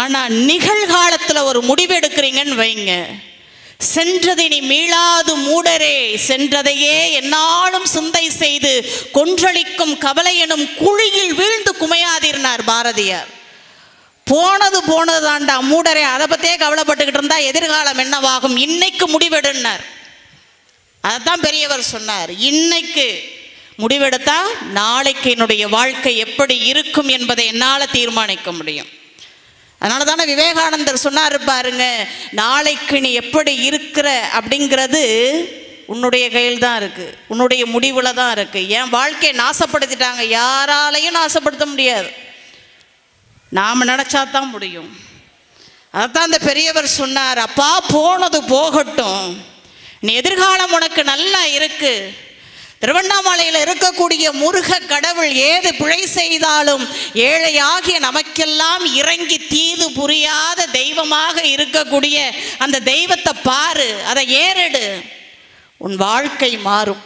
ஆனால் நிகழ்காலத்தில் ஒரு முடிவு எடுக்கிறீங்கன்னு வைங்க. சென்றதை நீ மீளாது மூடரே. சென்றதையே என்னாலும் சிந்தை செய்து கொன்றளிக்கும் கவலை எனும் குழியில் வீழ்ந்து குமையாதிருந்தார் பாரதியார். போனது போனதுதான்டா மூடரே. அதை பற்றியே கவலைப்பட்டுக்கிட்டு இருந்தா எதிர்காலம் என்னவாகும்? இன்னைக்கு முடிவெடுனார் அதைத்தான் பெரியவர் சொன்னார். இன்னைக்கு முடிவெடுத்தா நாளைக்கு என்னுடைய வாழ்க்கை எப்படி இருக்கும் என்பதை என்னால் தீர்மானிக்க முடியும். அதனால தானே விவேகானந்தர் சொன்னார் பாருங்க நாளைக்கு நீ எப்படி இருக்கிற? அப்படிங்கிறது உன்னுடைய கையில் தான் இருக்குது உன்னுடைய முடிவில் தான் இருக்குது என் வாழ்க்கையை நாசப்படுத்திட்டாங்க. யாராலையும் நாசப்படுத்த முடியாது. நாம் நினச்சா தான் முடியும். அதைத்தான் அந்த பெரியவர் சொன்னார் அப்பா போனது போகட்டும். நீ எதிர்காலம் உனக்கு நல்லா இருக்குது திருவண்ணாமலையில் இருக்கக்கூடிய முருக கடவுள் ஏது பிழை செய்தாலும் ஏழையாகிய நமக்கெல்லாம் இறங்கி தீது புரியாத தெய்வமாக இருக்கக்கூடிய அந்த தெய்வத்தை பாரு அதை ஏறெடு. உன் வாழ்க்கை மாறும்.